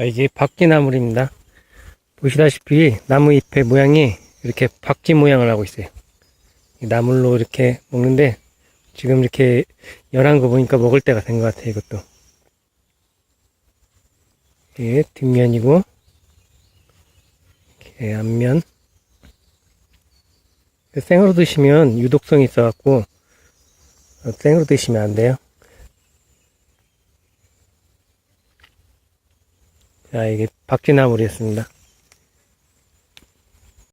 자, 이게 박쥐나물입니다. 보시다시피 나무 잎의 모양이 이렇게 박쥐 모양을 하고 있어요. 이 나물로 이렇게 먹는데 지금 이렇게 연한 거 보니까 먹을 때가 된 것 같아요, 이것도. 이게 뒷면이고, 이렇게 앞면. 생으로 드시면 유독성이 있어갖고, 어, 생으로 드시면 안 돼요. 자, 이게 박쥐나물이었습니다.